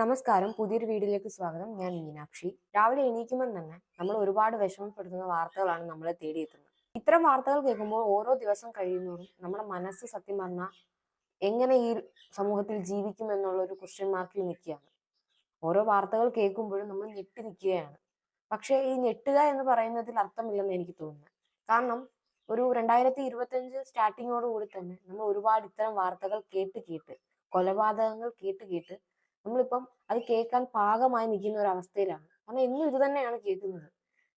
നമസ്കാരം. പുതിയൊരു വീഡിയോയിലേക്ക് സ്വാഗതം. ഞാൻ മീനാക്ഷി. രാവിലെ എണീക്കുമ്പോൾ തന്നെ നമ്മൾ ഒരുപാട് വിഷമപ്പെടുത്തുന്ന വാർത്തകളാണ് നമ്മളെ തേടിയെത്തുന്നത്. ഇത്തരം വാർത്തകൾ കേൾക്കുമ്പോൾ ഓരോ ദിവസം കഴിയുന്നതും നമ്മുടെ മനസ്സ് സത്യം പറഞ്ഞാൽ എങ്ങനെ ഈ സമൂഹത്തിൽ ജീവിക്കും എന്നുള്ള ഒരു ക്വസ്റ്റ്യൻ മാർക്കിൽ നിൽക്കുകയാണ്. ഓരോ വാർത്തകൾ കേൾക്കുമ്പോഴും നമ്മൾ ഞെട്ടി നിൽക്കുകയാണ്. പക്ഷേ ഈ ഞെട്ടുക എന്ന് പറയുന്നതിൽ അർത്ഥമില്ലെന്ന് എനിക്ക് തോന്നുന്നു. കാരണം ഒരു രണ്ടായിരത്തി സ്റ്റാർട്ടിങ്ങോട് കൂടി തന്നെ നമ്മൾ ഒരുപാട് ഇത്തരം വാർത്തകൾ കേട്ട് കേട്ട് കൊലപാതകങ്ങൾ കേട്ട് കേട്ട് നമ്മളിപ്പം അത് കേൾക്കാൻ പാകമായി നിൽക്കുന്ന ഒരു അവസ്ഥയിലാണ്. കാരണം എന്നും ഇത് തന്നെയാണ് കേൾക്കുന്നത്.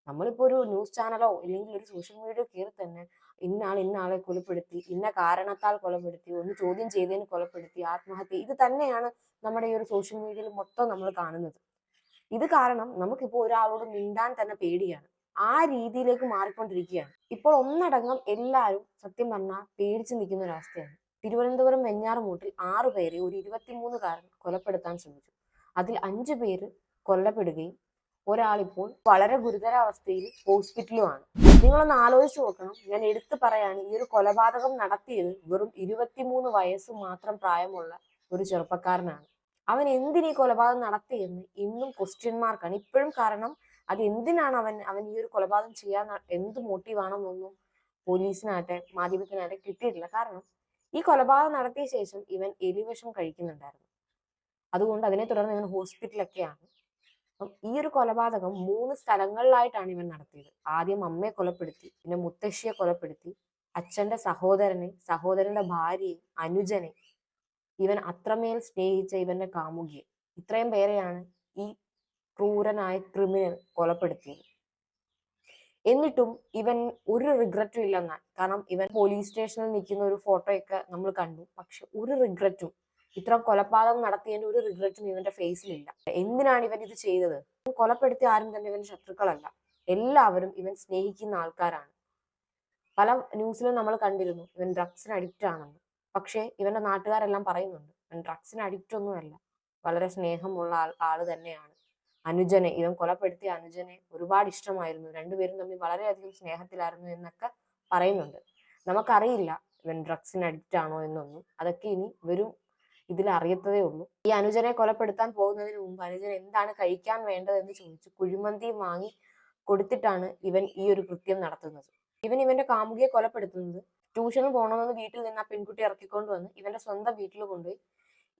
നമ്മളിപ്പോ ഒരു ന്യൂസ് ചാനലോ അല്ലെങ്കിൽ ഒരു സോഷ്യൽ മീഡിയയോ കയറി തന്നെ ഇന്നാൾ ഇന്നാളെ കൊലപ്പെടുത്തി ഇന്ന കാരണത്താൽ കൊലപ്പെടുത്തി ഒന്ന് ചോദ്യം ചെയ്തതിന് കൊലപ്പെടുത്തി ആത്മഹത്യ ഇത് തന്നെയാണ് നമ്മുടെ ഈ ഒരു സോഷ്യൽ മീഡിയയിൽ മൊത്തം നമ്മൾ കാണുന്നത്. ഇത് കാരണം നമുക്കിപ്പോൾ ഒരാളോട് മിണ്ടാൻ തന്നെ പേടിയാണ്. ആ രീതിയിലേക്ക് മാറിക്കൊണ്ടിരിക്കുകയാണ്. ഇപ്പോൾ ഒന്നടങ്കം എല്ലാവരും സത്യം പറഞ്ഞാൽ പേടിച്ചു നിൽക്കുന്ന ഒരവസ്ഥയാണ് തിരുവനന്തപുരം വെഞ്ഞാറുമൂട്ടിൽ ആറു പേരെ ഒരു ഇരുപത്തിമൂന്നുകാരൻ കൊലപ്പെടുത്താൻ ശ്രമിച്ചു. അതിൽ അഞ്ചു പേര് കൊല്ലപ്പെടുകയും ഒരാളിപ്പോൾ വളരെ ഗുരുതരാവസ്ഥയിൽ ഹോസ്പിറ്റലുമാണ് നിങ്ങളൊന്ന് ആലോചിച്ച് നോക്കണം. ഞാൻ എടുത്തു പറയാണ് ഈ ഒരു കൊലപാതകം നടത്തിയത് വെറും ഇരുപത്തിമൂന്ന് വയസ്സ് മാത്രം പ്രായമുള്ള ഒരു ചെറുപ്പക്കാരനാണ്. അവൻ എന്തിനീ കൊലപാതകം നടത്തിയെന്ന് ഇന്നും ക്വസ്റ്റ്യൻ മാർക്കാണ് ഇപ്പോഴും കാരണം അത് എന്തിനാണ് അവൻ അവൻ ഈ ഒരു കൊലപാതകം ചെയ്യാൻ എന്ത് മോട്ടീവാണെന്നൊന്നും പോലീസിനാകട്ടെ മാധ്യമത്തിനാകട്ടെ കിട്ടിയിട്ടില്ല. കാരണം ഈ കൊലപാതകം നടത്തിയ ശേഷം ഇവൻ എലിവിഷം കഴിക്കുന്നുണ്ടായിരുന്നു. അതുകൊണ്ട് അതിനെ തുടർന്ന് ഇവൻ ഹോസ്പിറ്റലൊക്കെയാണ്. അപ്പം ഈ ഒരു കൊലപാതകം മൂന്ന് സ്ഥലങ്ങളിലായിട്ടാണ് ഇവൻ നടത്തിയത്. ആദ്യം അമ്മയെ കൊലപ്പെടുത്തി പിന്നെ മുത്തശ്ശിയെ കൊലപ്പെടുത്തി അച്ഛന്റെ സഹോദരനെ സഹോദരന്റെ ഭാര്യയെ അനുജനെ. ഇവൻ അത്രമേൽ സ്നേഹിച്ച ഇവന്റെ കാമുകിയെ. ഇത്രയും പേരെയാണ് ഈ ക്രൂരനായ ക്രിമിനൽ കൊലപ്പെടുത്തിയത്. എന്നിട്ടും ഇവൻ ഒരു റിഗ്രറ്റും ഇല്ലെന്നാൽ കാരണം ഇവൻ പോലീസ് സ്റ്റേഷനിൽ നിൽക്കുന്ന ഒരു ഫോട്ടോയൊക്കെ നമ്മൾ കണ്ടു. പക്ഷെ ഒരു റിഗ്രറ്റും ഇത്ര കൊലപാതകം നടത്തിയതിന്റെ ഒരു റിഗ്രറ്റും ഇവന്റെ ഫേസിലില്ല എന്തിനാണ് ഇവൻ ഇത് ചെയ്തത്? കൊലപ്പെടുത്തിയ ആരും തന്നെ ഇവന്റെ ശത്രുക്കളല്ല. എല്ലാവരും ഇവൻ സ്നേഹിക്കുന്ന ആൾക്കാരാണ്. പല ന്യൂസിലും നമ്മൾ കണ്ടിരുന്നു ഇവൻ ഡ്രഗ്സിന് അഡിക്റ്റ് ആണെന്ന്. പക്ഷേ ഇവന്റെ നാട്ടുകാരെല്ലാം പറയുന്നുണ്ട് ഇവൻ ഡ്രഗ്സിന് അഡിക്റ്റ് ഒന്നുമല്ല. വളരെ സ്നേഹമുള്ള ആൾ ആൾ തന്നെയാണ്. അനുജനെ ഇവൻ കൊലപ്പെടുത്തിയ അനുജനെ ഒരുപാട് ഇഷ്ടമായിരുന്നു. രണ്ടുപേരും തമ്മിൽ വളരെയധികം സ്നേഹത്തിലായിരുന്നു എന്നൊക്കെ പറയുന്നുണ്ട്. നമുക്കറിയില്ല ഇവൻ ഡ്രഗ്സിന് അഡിക്റ്റ് ആണോ എന്നൊന്നും. അതൊക്കെ ഇനി വരും. ഇതിൽ അറിയത്തതേ ഉള്ളൂ. ഈ അനുജനെ കൊലപ്പെടുത്താൻ പോകുന്നതിന് മുമ്പ് അനുജൻ എന്താണ് കഴിക്കാൻ വേണ്ടതെന്ന് ചോദിച്ചു കുഴിമന്തിയും വാങ്ങി കൊടുത്തിട്ടാണ് ഇവൻ ഈ ഒരു കൃത്യം നടത്തുന്നത്. ഇവൻ ഇവന്റെ കാമുകിയെ കൊലപ്പെടുത്തുന്നത്. ട്യൂഷന് പോകണമെന്ന് വീട്ടിൽ നിന്ന് ആ പെൺകുട്ടി ഇറക്കിക്കൊണ്ട് വന്ന് ഇവന്റെ സ്വന്തം വീട്ടിൽ കൊണ്ടുപോയി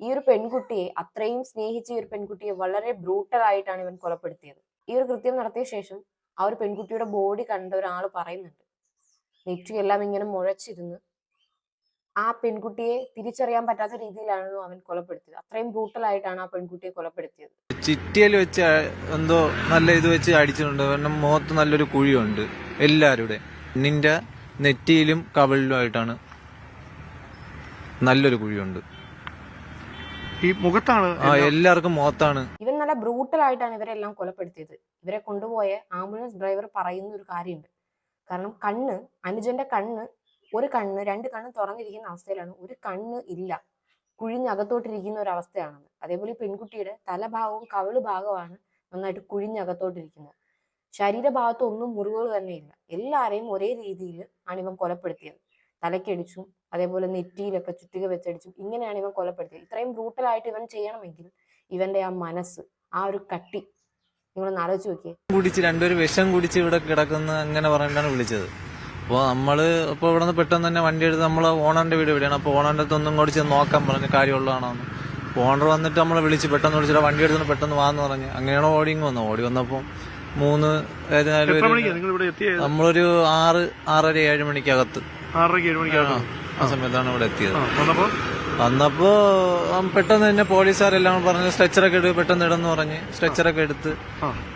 ഈ ഒരു പെൺകുട്ടിയെ അത്രയും സ്നേഹിച്ച ഈ ഒരു പെൺകുട്ടിയെ വളരെ ബ്രൂട്ടലായിട്ടാണ് ഇവൻ കൊലപ്പെടുത്തിയത്. ഈ ഒരു കൃത്യം നടത്തിയ ശേഷം ആ ഒരു പെൺകുട്ടിയുടെ ബോഡി കണ്ട ഒരാൾ പറയുന്നുണ്ട് നെറ്റിയെല്ലാം ഇങ്ങനെ മുഴച്ചിരുന്ന് ആ പെൺകുട്ടിയെ തിരിച്ചറിയാൻ പറ്റാത്ത രീതിയിലാണ് അവൻ കൊലപ്പെടുത്തിയത്. അത്രയും ബ്രൂട്ടലായിട്ടാണ് ആ പെൺകുട്ടിയെ കൊലപ്പെടുത്തിയത്. ചിറ്റിയിൽ വെച്ച് എന്തോ നല്ല ഇത് വെച്ച് അടിച്ചിട്ടുണ്ട്. മുഖത്ത് നല്ലൊരു കുഴിയുണ്ട് എല്ലാവരുടെ നിന്റെ നെറ്റിയിലും കവളിലുമായിട്ടാണ് നല്ലൊരു കുഴിയുണ്ട്. ഈ മുഖത്താണ് ആ എല്ലാവർക്കും മുഖത്താണ് ഇവൻ നല്ല ബ്രൂട്ടൽ ആയിട്ടാണ് ഇവരെല്ലാം കൊലപ്പെടുത്തിയത്. ഇവരെ കൊണ്ടുപോയ ആംബുലൻസ് ഡ്രൈവർ പറയുന്ന ഒരു കാര്യമുണ്ട്. കാരണം കണ്ണ് അനുജന്റെ കണ്ണ് ഒരു കണ്ണ് രണ്ട് കണ്ണ് തുറന്നിരിക്കുന്ന അവസ്ഥയിലാണ്. ഒരു കണ്ണ് ഇല്ല. കുഴിഞ്ഞകത്തോട്ടിരിക്കുന്ന ഒരു അവസ്ഥയാണെന്ന് അതേപോലെ ഈ പെൺകുട്ടിയുടെ തലഭാഗവും കവിൾ ഭാഗമാണ് നന്നായിട്ട് കുഴിഞ്ഞകത്തോട്ടിരിക്കുന്നത്. ശരീരഭാഗത്തൊന്നും മുറിവുകൾ തന്നെയില്ല എല്ലാവരെയും ഒരേ രീതിയിൽ ആണ് ഇവൻ കൊലപ്പെടുത്തിയത്. തലക്കടിച്ചും അതേപോലെ നെറ്റിയിലൊക്കെ ചുറ്റിക വെച്ചടിച്ചു ഇങ്ങനെയാണ് ഇവൻ കൊലപ്പെടുത്തിയത്. ഇത്രയും ബ്രൂട്ടലായിട്ട് ഇവൻ ചെയ്യണമെങ്കിൽ ഇവന്റെ ആ മനസ്സ് ആ ഒരു കട്ടി നിങ്ങളൊന്ന് ആലോചിച്ച് നോക്കിയേ. കുടിച്ച് രണ്ടുപേരും വിഷം കുടിച്ച് ഇവിടെ കിടക്കുന്ന അങ്ങനെ പറഞ്ഞിട്ടാണ് വിളിച്ചത്. അപ്പോൾ നമ്മൾ ഇപ്പോൾ ഇവിടെ നിന്ന് പെട്ടെന്ന് തന്നെ വണ്ടി എടുത്ത് നമ്മൾ ഓണറിന്റെ വീട് എവിടെയാണ്? അപ്പോൾ ഓണറിന്റെ അടുത്ത് ഒന്നും കൂടി ചെന്ന് നോക്കാൻ പറഞ്ഞ കാര്യമുള്ളതാണോ എന്ന്. ഓണർ വന്നിട്ട് നമ്മൾ വിളിച്ച് പെട്ടെന്ന് വിളിച്ചിട്ട് വണ്ടി എടുത്ത് പെട്ടെന്ന് വാന്ന് പറഞ്ഞ്. അങ്ങനെയാണ് ഓടി ഇങ്ങ് വന്നത് ഓടി വന്നപ്പോൾ മൂന്ന് ഏതായാലും നമ്മളൊരു ആറ് ആറര ഏഴ് മണിക്കകത്ത്. ആറരയ്ക്ക് ഏഴ് മണിക്കാണ് ആ സമയത്താണ് ഇവിടെ എത്തിയത്. വന്നപ്പോൾ വന്നപ്പോ? പെട്ടെന്ന് തന്നെ പോലീസുകാരെല്ലാം പറഞ്ഞ് സ്ട്രെച്ചറൊക്കെ എടുത്ത് പെട്ടെന്ന് ഇടന്ന് പറഞ്ഞ് സ്ട്രെച്ചറൊക്കെ എടുത്ത്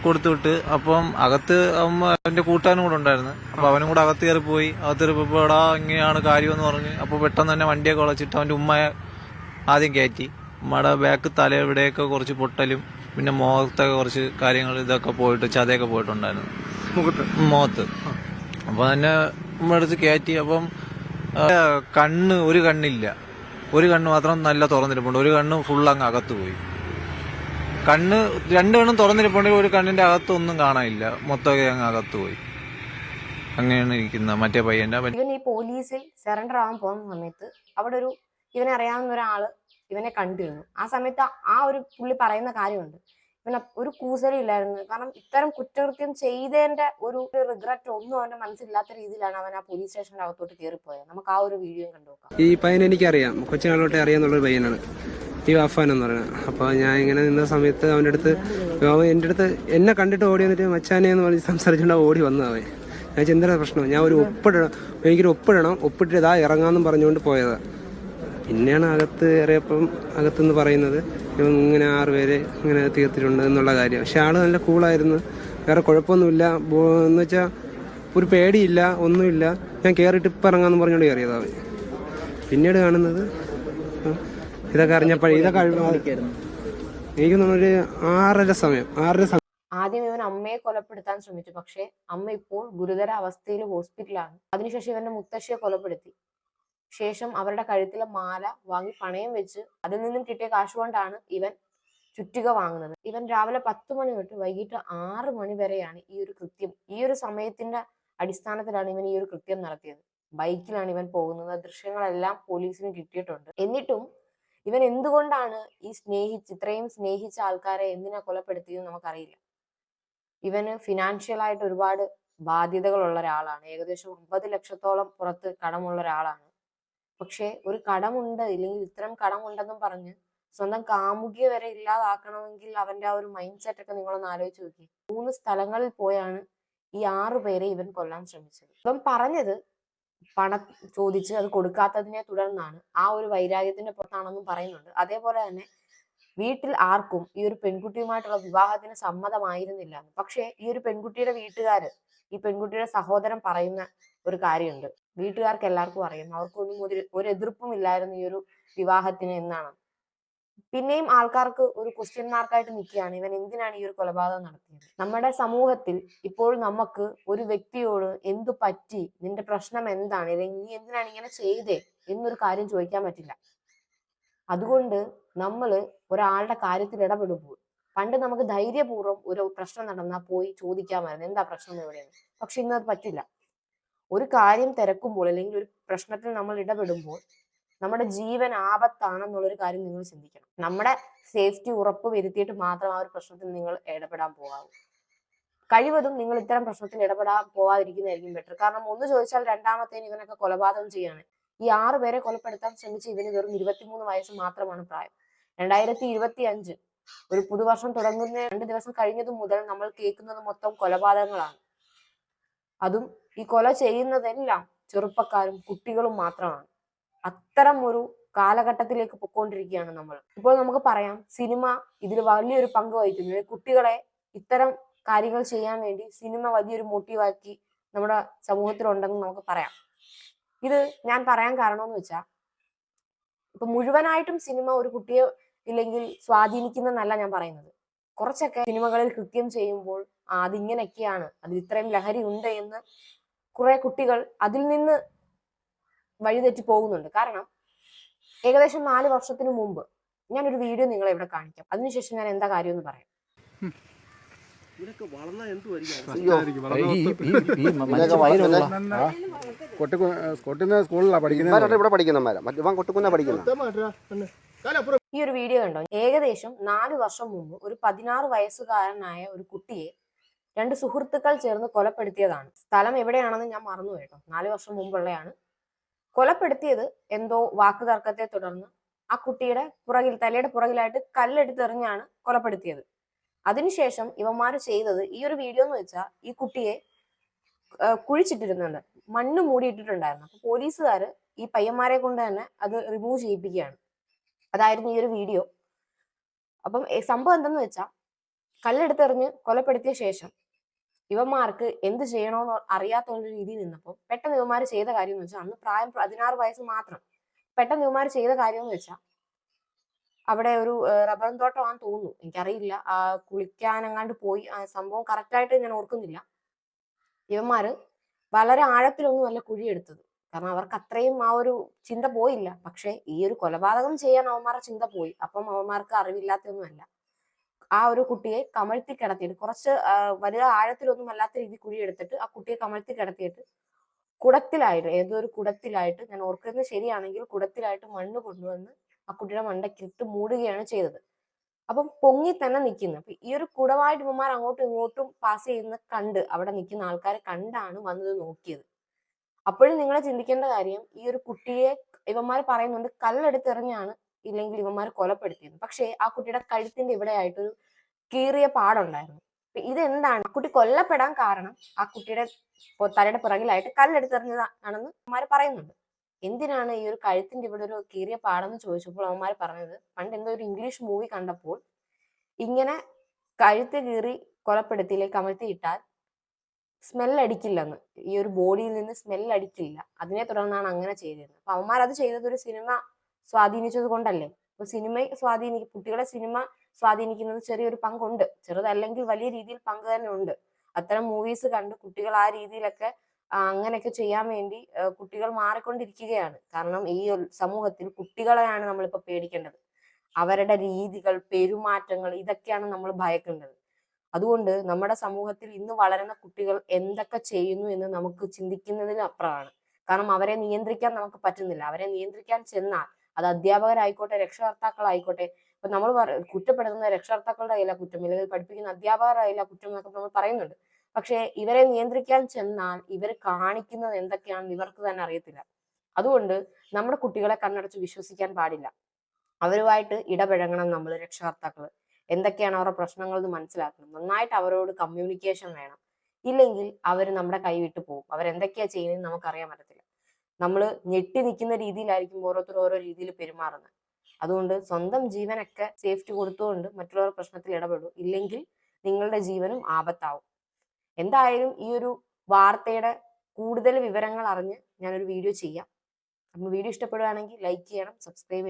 കൊടുത്തുവിട്ട് കൊടുത്തു അപ്പം അകത്ത് അവന്റെ കൂട്ടാനും കൂടെ ഉണ്ടായിരുന്നു. അപ്പൊ അവനും കൂടെ അകത്ത് കയറി പോയി. അകത്ത് കയറിപ്പോ എടാ ഇങ്ങനെയാണ് കാര്യം എന്ന് പറഞ്ഞ്. അപ്പൊ പെട്ടെന്ന് തന്നെ വണ്ടിയൊക്കെ വളച്ചിട്ട് അവന്റെ ഉമ്മയെ ആദ്യം കയറ്റി. ഉമ്മയുടെ ബാക്ക് തല ഇവിടെയൊക്കെ കുറച്ച് പൊട്ടലും പിന്നെ മുഖത്തൊക്കെ കുറച്ച് കാര്യങ്ങൾ ഇതൊക്കെ പോയിട്ട് ചതയൊക്കെ പോയിട്ടുണ്ടായിരുന്നു. മുഖത്ത്? മുഖത്ത്. അപ്പൊ തന്നെ ഉമ്മ എടുത്ത് കയറ്റി. അപ്പം കണ്ണ് ഒരു കണ്ണില്ല. ഒരു കണ്ണ് മാത്രം നല്ല തുറന്നിരിപ്പുണ്ട്. ഒരു കണ്ണ് ഫുൾ അങ്ങ് അകത്ത് പോയി കണ്ണ് രണ്ട് കണ്ണും തുറന്നിരിപ്പുണ്ടെങ്കിൽ ഒരു കണ്ണിന്റെ അകത്തൊന്നും കാണാനില്ല. മൊത്തമൊക്കെ അങ്ങ് അകത്ത് പോയി അങ്ങനെയാണ് ഇരിക്കുന്ന മറ്റേ പയ്യന്റെ ഇവൻ ഈ പോലീസിൽ സറണ്ടർ ആവാൻ പോകുന്ന സമയത്ത് അവിടെ ഒരു ഇവനെ അറിയാവുന്ന ഒരാൾ ഇവനെ കണ്ടിരുന്നു. ആ സമയത്ത് ആ ഒരു പുള്ളി പറയുന്ന കാര്യമുണ്ട്. ഇവന് ഒരു കൂസലില്ലായിരുന്നു. കാരണം ഇത്തരം കുറ്റകൃത്യം ചെയ്തതിന്റെ ഒരു റിഗ്രറ്റ് ഒന്നും അവന്റെ മനസ്സിലാത്ത രീതിയിലാണ് അവൻ ആ പോലീസ് സ്റ്റേഷന്റെ അകത്തോട്ട് കയറിപ്പോയത് നമുക്ക് ആ ഒരു വീഡിയോ കണ്ടു ഈ പയ്യനെ എനിക്കറിയാം. കൊച്ചിനാളോട്ടെ അറിയാന്നുള്ളൊരു പയ്യനാണ്. ഈ വാഫാൻ എന്ന് പറയുന്നത് അപ്പോൾ ഞാൻ ഇങ്ങനെ നിന്ന സമയത്ത് അവന്റെ അടുത്ത് അവൻ എന്റെ അടുത്ത് എന്നെ കണ്ടിട്ട് ഓടി വന്നിട്ട് മച്ചാനെ എന്ന് പറഞ്ഞ് സംസാരിച്ചുകൊണ്ട് ഓടി വന്നു ഞാൻ ചിന്തന പ്രശ്നം? ഞാൻ ഒരു ഒപ്പിടണം. എനിക്കൊരു ഒപ്പിടണം. ഒപ്പിട്ടിട്ട് ഇതാ ഇറങ്ങാമെന്നും പറഞ്ഞുകൊണ്ട് പോയതാ. പിന്നെയാണ് അകത്ത് കയറിയപ്പം അകത്തുനിന്ന് പറയുന്നത്. ഇങ്ങനെ ആറ് പേരെ ഇങ്ങനെ തീർത്തിട്ടുണ്ട് എന്നുള്ള കാര്യം. പക്ഷെ ആൾ നല്ല കൂളായിരുന്നു വേറെ കുഴപ്പമൊന്നുമില്ല. എന്ന് വെച്ചാൽ ഒരു പേടിയില്ല ഒന്നുമില്ല. ഞാൻ കയറിയിട്ട് ഇപ്പം ഇറങ്ങാമെന്ന് പറഞ്ഞുകൊണ്ട് കയറിയതാ പിന്നീട് കാണുന്നത് ഇതൊക്കെ അറിഞ്ഞപ്പോൾ ഇതൊക്കെ എനിക്ക് തോന്നുന്നു ഒരു ആറര സമയം ആറര സമയം. ആദ്യം ഇവൻ അമ്മയെ കൊലപ്പെടുത്താൻ ശ്രമിച്ചു. പക്ഷേ അമ്മ ഇപ്പോൾ ഗുരുതര അവസ്ഥയിൽ ഹോസ്പിറ്റലാണ് അതിനുശേഷം ഇവന്റെ മുത്തശ്ശിയെ കൊലപ്പെടുത്തി. ശേഷം അവരുടെ കഴുത്തിലെ മാല വാങ്ങി പണയം വെച്ച് അതിൽ നിന്നും കിട്ടിയ കാശ് കൊണ്ടാണ് ഇവൻ ചുറ്റിക വാങ്ങുന്നത്. ഇവൻ രാവിലെ പത്ത് മണി തൊട്ട് വൈകിട്ട് ആറ് മണി വരെയാണ് ഈ ഒരു കൃത്യം ഈ ഒരു സമയത്തിന്റെ അടിസ്ഥാനത്തിലാണ് ഇവൻ ഈ ഒരു കൃത്യം നടത്തിയത്. ബൈക്കിലാണ് ഇവൻ പോകുന്നത് ദൃശ്യങ്ങളെല്ലാം പോലീസിന് കിട്ടിയിട്ടുണ്ട്. എന്നിട്ടും ഇവൻ എന്തുകൊണ്ടാണ് ഈ സ്നേഹിച്ച് ഇത്രയും സ്നേഹിച്ച ആൾക്കാരെ എന്തിനാ കൊലപ്പെടുത്തിയെന്ന് നമുക്കറിയില്ല. ഇവന് ഫിനാൻഷ്യൽ ആയിട്ട് ഒരുപാട് ബാധ്യതകളുള്ള ഒരാളാണ്. ഏകദേശം ഒമ്പത് ലക്ഷത്തോളം പുറത്ത് കടമുള്ള ഒരാളാണ്. പക്ഷെ ഒരു കടമുണ്ട് ഇല്ലെങ്കിൽ ഇത്തരം കടമുണ്ടെന്നും പറഞ്ഞ് സ്വന്തം കാമുകിയെ വരെ ഇല്ലാതാക്കണമെങ്കിൽ അവന്റെ ആ ഒരു മൈൻഡ് സെറ്റ് ഒക്കെ നിങ്ങളൊന്ന് ആലോചിച്ച് നോക്കി മൂന്ന് സ്ഥലങ്ങളിൽ പോയാണ് ഈ ആറു പേരെ ഇവൻ കൊല്ലാൻ ശ്രമിച്ചത്. ഇവൻ പറഞ്ഞത് പണം ചോദിച്ച് അത് കൊടുക്കാത്തതിനെ തുടർന്നാണ്. ആ ഒരു വൈരാഗ്യത്തിന്റെ പുറത്താണെന്നും പറയുന്നുണ്ട്. അതേപോലെ തന്നെ വീട്ടിൽ ആർക്കും ഈ ഒരു പെൺകുട്ടിയുമായിട്ടുള്ള വിവാഹത്തിന് സമ്മതമായിരുന്നില്ല. പക്ഷേ ഈ ഒരു പെൺകുട്ടിയുടെ വീട്ടുകാര് ഈ പെൺകുട്ടിയുടെ സഹോദരൻ പറയുന്ന ഒരു കാര്യമുണ്ട്. വീട്ടുകാർക്ക് എല്ലാവർക്കും അറിയാം. അവർക്കൊന്നും ഒരു ഒരു എതിർപ്പും ഇല്ലായിരുന്നു ഈ ഒരു വിവാഹത്തിന് എന്നാണ്. പിന്നെയും ആൾക്കാർക്ക് ഒരു ക്വസ്റ്റ്യൻ മാർക്കായിട്ട് നിൽക്കുകയാണ്. ഇവൻ എന്തിനാണ് ഈ ഒരു കൊലപാതകം നടത്തിയത്? നമ്മുടെ സമൂഹത്തിൽ ഇപ്പോൾ നമുക്ക് ഒരു വ്യക്തിയോട് എന്തു പറ്റി? നിന്റെ പ്രശ്നം എന്താണ്? അല്ലെങ്കിൽ നീ എന്തിനാണ് ഇങ്ങനെ ചെയ്തേ? എന്നൊരു കാര്യം ചോദിക്കാൻ പറ്റില്ല. അതുകൊണ്ട് നമ്മൾ ഒരാളുടെ കാര്യത്തിൽ ഇടപെടുമ്പോൾ പണ്ട് നമുക്ക് ധൈര്യപൂർവം ഒരു പ്രശ്നം നടന്നാൽ പോയി ചോദിക്കാമായിരുന്നു എന്താ പ്രശ്നം എവിടെയാണ്? പക്ഷെ ഇന്ന് അത് പറ്റില്ല. ഒരു കാര്യം തിരക്കുമ്പോൾ അല്ലെങ്കിൽ ഒരു പ്രശ്നത്തിൽ നമ്മൾ ഇടപെടുമ്പോൾ നമ്മുടെ ജീവൻ ആപത്താണെന്നുള്ളൊരു കാര്യം നിങ്ങൾ ചിന്തിക്കണം. നമ്മുടെ സേഫ്റ്റി ഉറപ്പ് വരുത്തിയിട്ട് മാത്രം ആ ഒരു പ്രശ്നത്തിൽ നിങ്ങൾ ഇടപെടാൻ പോകാവൂ. കഴിവതും നിങ്ങൾ ഇത്തരം പ്രശ്നത്തിൽ ഇടപെടാൻ പോവാതിരിക്കുന്നതായിരിക്കും ബെറ്റർ കാരണം ഒന്ന് ചോദിച്ചാൽ രണ്ടാമത്തേന് ഇവനൊക്കെ കൊലപാതകം ചെയ്യാണ്. ഈ ആറ് പേരെ കൊലപ്പെടുത്താൻ ശ്രമിച്ച ഇവന് വെറും ഇരുപത്തിമൂന്ന് വയസ്സ് മാത്രമാണ് പ്രായം. രണ്ടായിരത്തി ഇരുപത്തി അഞ്ച് ഒരു പുതുവർഷം തുടങ്ങുന്ന രണ്ട് ദിവസം കഴിഞ്ഞതു മുതൽ നമ്മൾ കേൾക്കുന്നത് മൊത്തം കൊലപാതകങ്ങളാണ്. അതും ഈ കൊല ചെയ്യുന്നതെല്ലാം ചെറുപ്പക്കാരും കുട്ടികളും മാത്രമാണ്. അത്തരം ഒരു കാലഘട്ടത്തിലേക്ക് പൊക്കോണ്ടിരിക്കുകയാണ് നമ്മൾ. ഇപ്പോൾ നമുക്ക് പറയാം സിനിമ ഇതിൽ വലിയൊരു പങ്ക് വഹിക്കുന്നു. കുട്ടികളെ ഇത്തരം കാര്യങ്ങൾ ചെയ്യാൻ വേണ്ടി സിനിമ വലിയൊരു മോട്ടീവാക്കി നമ്മുടെ സമൂഹത്തിലുണ്ടെന്ന് നമുക്ക് പറയാം. ഇത് ഞാൻ പറയാൻ കാരണമെന്ന് വെച്ചാൽ ഇപ്പൊ മുഴുവനായിട്ടും സിനിമ ഒരു കുട്ടിയെ ഇല്ലെങ്കിൽ സ്വാധീനിക്കുന്നെന്നല്ല ഞാൻ പറയുന്നത്. കുറച്ചൊക്കെ സിനിമകളിൽ കൃത്യം ചെയ്യുമ്പോൾ അതിങ്ങനെയൊക്കെയാണ്. അതിൽ ഇത്രയും ലഹരി ഉണ്ട് എന്ന് കുറെ കുട്ടികൾ അതിൽ നിന്ന് വഴിതെറ്റി പോകുന്നുണ്ട്. കാരണം ഏകദേശം നാല് വർഷത്തിന് മുമ്പ് ഞാനൊരു വീഡിയോ നിങ്ങളെ ഇവിടെ കാണിക്കാം. അതിനുശേഷം ഞാൻ എന്താ കാര്യം എന്ന് പറയാം. ഈ ഒരു വീഡിയോ കണ്ടോ? ഏകദേശം നാല് വർഷം മുമ്പ് ഒരു പതിനാറ് വയസ്സുകാരനായ ഒരു കുട്ടിയെ രണ്ട് സുഹൃത്തുക്കൾ ചേർന്ന് കൊലപ്പെടുത്തിയതാണ്. സ്ഥലം എവിടെയാണെന്ന് ഞാൻ മറന്നു കേട്ടോ. നാല് വർഷം മുമ്പുള്ളതാണ് കൊലപ്പെടുത്തിയത് എന്തോ വാക്കുതർക്കത്തെ തുടർന്ന് ആ കുട്ടിയുടെ പുറകിൽ തലയുടെ പുറകിലായിട്ട് കല്ലെടുത്തെറിഞ്ഞാണ് കൊലപ്പെടുത്തിയത്. അതിനുശേഷം ഇവന്മാർ ചെയ്തത് ഈ ഒരു വീഡിയോ എന്ന് വെച്ചാൽ ഈ കുട്ടിയെ കുഴിച്ചിട്ടിരുന്നുണ്ട് മണ്ണ് മൂടിയിട്ടിട്ടുണ്ടായിരുന്നു. അപ്പൊ പോലീസുകാർ ഈ പയ്യന്മാരെ കൊണ്ട് തന്നെ അത് റിമൂവ് ചെയ്യിപ്പിക്കുകയാണ്. അതായിരുന്നു ഈ ഒരു വീഡിയോ അപ്പം സംഭവം എന്തെന്ന് വെച്ചാൽ കല്ലെടുത്തെറിഞ്ഞ് കൊലപ്പെടുത്തിയ ശേഷം ഇവന്മാർക്ക് എന്ത് ചെയ്യണമെന്ന് അറിയാത്ത ഒരു രീതിയിൽ നിന്നപ്പോൾ പെട്ടെന്ന് ഇവന്മാർ ചെയ്ത കാര്യം എന്ന് വെച്ചാൽ അന്ന് പ്രായം പതിനാറ് വയസ്സ് മാത്രം. പെട്ടെന്ന് ഇവന്മാർ ചെയ്ത കാര്യം എന്ന് വെച്ചാൽ അവിടെ ഒരു റബ്ബറും തോട്ടമാണെന്ന് തോന്നുന്നു. എനിക്കറിയില്ല. ആ കുളിക്കാനെങ്ങാണ്ട് പോയി. ആ സംഭവം കറക്റ്റായിട്ട് ഞാൻ ഓർക്കുന്നില്ല. ഇവന്മാര് വളരെ ആഴത്തിലൊന്നും അല്ല കുഴിയെടുത്തത്. കാരണം അവർക്ക് അത്രയും ആ ഒരു ചിന്ത പോയില്ല. പക്ഷെ ഈ ഒരു കൊലപാതകം ചെയ്യാൻ അവന്മാരുടെ ചിന്ത പോയി. അപ്പം അവന്മാർക്ക് അറിവില്ലാത്തൊന്നുമല്ല ആ ഒരു കുട്ടിയെ കമഴ്ത്തി കിടത്തിയിട്ട് കുറച്ച് വലിയ ആഴത്തിലൊന്നും അല്ലാത്ത രീതി കുഴിയെടുത്തിട്ട് ആ കുട്ടിയെ കമഴ്ത്തി കിടത്തിയിട്ട് കുടത്തിലായിട്ട് ഏതോ ഒരു കുടത്തിലായിട്ട് ഞാൻ ഓർക്കുന്നത് ശരിയാണെങ്കിൽ കുടത്തിലായിട്ട് മണ്ണ് കൊണ്ടുവന്ന് ആ കുട്ടിയുടെ മണ്ടക്കിട്ട് മൂടുകയാണ് ചെയ്തത്. അപ്പം പൊങ്ങി തന്നെ നിൽക്കുന്നു. അപ്പൊ ഈ ഒരു കുടവായിട്ട് ഇവന്മാർ അങ്ങോട്ടും ഇങ്ങോട്ടും പാസ് ചെയ്യുന്ന കണ്ട് അവിടെ നിൽക്കുന്ന ആൾക്കാരെ കണ്ടാണ് വന്നത് നോക്കിയത്. അപ്പോഴും നിങ്ങൾ ചിന്തിക്കേണ്ട കാര്യം ഈ ഒരു കുട്ടിയെ ഇവന്മാർ പറയുന്നുണ്ട് കല്ലെടുത്തെറിഞ്ഞാണ് ഇല്ലെങ്കിൽ ഇവന്മാർ കൊലപ്പെടുത്തിയത് പക്ഷേ ആ കുട്ടിയുടെ കഴുത്തിന്റെ ഇവിടെ ആയിട്ടൊരു കീറിയ പാടുണ്ടായിരുന്നു. ഇതെന്താണ്? കുട്ടി കൊല്ലപ്പെടാൻ കാരണം ആ കുട്ടിയുടെ തലയുടെ പിറകിലായിട്ട് കല്ലെടുത്തെറിഞ്ഞതാണെന്ന് അവന്മാർ പറയുന്നുണ്ട്. എന്തിനാണ് ഈ ഒരു കഴുത്തിന്റെ ഇവിടെ ഒരു കീറിയ പാടെന്ന് ചോദിച്ചപ്പോൾ അവന്മാർ പറഞ്ഞത്? പണ്ട് എന്തോ ഒരു ഇംഗ്ലീഷ് മൂവി കണ്ടപ്പോൾ ഇങ്ങനെ കഴുത്ത് കീറി കൊലപ്പെടുത്തിയിലേക്ക് കമഴ്ത്തിയിട്ടാൽ സ്മെല്ലടിക്കില്ലെന്ന് ഈ ഒരു ബോഡിയിൽ നിന്ന് സ്മെല്ലടിക്കില്ല അതിനെ തുടർന്നാണ് അങ്ങനെ ചെയ്തിരുന്നത് അപ്പൊ അവന്മാർ അത് ചെയ്തത് ഒരു സിനിമ സ്വാധീനിച്ചത് കൊണ്ടല്ലേ? അപ്പൊ സിനിമ സ്വാധീനി കുട്ടികളെ സിനിമ സ്വാധീനിക്കുന്നത് ചെറിയൊരു പങ്കുണ്ട്. ചെറുതല്ലെങ്കിൽ വലിയ രീതിയിൽ പങ്ക് തന്നെ ഉണ്ട്. അത്തരം മൂവീസ് കണ്ട് കുട്ടികൾ ആ രീതിയിലൊക്കെ അങ്ങനെയൊക്കെ ചെയ്യാൻ വേണ്ടി കുട്ടികൾ മാറിക്കൊണ്ടിരിക്കുകയാണ്. കാരണം ഈ സമൂഹത്തിൽ കുട്ടികളെയാണ് നമ്മളിപ്പോ പേടിക്കേണ്ടത്. അവരുടെ രീതികൾ പെരുമാറ്റങ്ങൾ ഇതൊക്കെയാണ് നമ്മൾ ഭയക്കേണ്ടത്. അതുകൊണ്ട് നമ്മുടെ സമൂഹത്തിൽ ഇന്ന് വളരുന്ന കുട്ടികൾ എന്തൊക്കെ ചെയ്യുന്നു എന്ന് നമുക്ക് ചിന്തിക്കുന്നതിന് അപ്പുറമാണ്. കാരണം അവരെ നിയന്ത്രിക്കാൻ നമുക്ക് പറ്റുന്നില്ല. അവരെ നിയന്ത്രിക്കാൻ ചെന്നാൽ അത് അധ്യാപകരായിക്കോട്ടെ രക്ഷകർത്താക്കളായിക്കോട്ടെ. ഇപ്പൊ നമ്മൾ കുറ്റപ്പെടുത്തുന്ന രക്ഷകർത്താക്കളുടെ കയ്യിലാ കുറ്റം. ഇല്ലെങ്കിൽ പഠിപ്പിക്കുന്ന അധ്യാപകരുടെ കയ്യിലാ കുറ്റം എന്നൊക്കെ നമ്മൾ പറയുന്നുണ്ട്. പക്ഷേ ഇവരെ നിയന്ത്രിക്കാൻ ചെന്നാൽ ഇവർ കാണിക്കുന്നത് എന്തൊക്കെയാണെന്ന് ഇവർക്ക് തന്നെ അറിയത്തില്ല. അതുകൊണ്ട് നമ്മുടെ കുട്ടികളെ കണ്ണടച്ച് വിശ്വസിക്കാൻ പാടില്ല. അവരുമായിട്ട് ഇടപഴകണം നമ്മൾ രക്ഷകർത്താക്കൾ എന്തൊക്കെയാണ് അവരുടെ പ്രശ്നങ്ങൾ എന്ന് മനസ്സിലാക്കണം. നന്നായിട്ട് അവരോട് കമ്മ്യൂണിക്കേഷൻ വേണം. ഇല്ലെങ്കിൽ അവർ നമ്മുടെ കൈവിട്ട് പോകും. അവരെന്തൊക്കെയാ ചെയ്യുന്നത് നമുക്കറിയാൻ പറ്റത്തില്ല. നമ്മൾ ഞെട്ടി നിൽക്കുന്ന രീതിയിലായിരിക്കും ഓരോരുത്തർ ഓരോ രീതിയിൽ പെരുമാറുന്നത്. അതുകൊണ്ട് സ്വന്തം ജീവനൊക്കെ സേഫ്റ്റി കൊടുത്തുകൊണ്ട് മറ്റുള്ളവർ പ്രശ്നത്തിൽ ഇടപെടും. ഇല്ലെങ്കിൽ നിങ്ങളുടെ ജീവനും ആപത്താവും. എന്തായാലും ഈ ഒരു വാർത്തയുടെ കൂടുതൽ വിവരങ്ങൾ അറിഞ്ഞ് ഞാനൊരു വീഡിയോ ചെയ്യാം. അപ്പോൾ വീഡിയോ ഇഷ്ടപ്പെടുകയാണെങ്കിൽ ലൈക്ക് ചെയ്യണം സബ്സ്ക്രൈബ്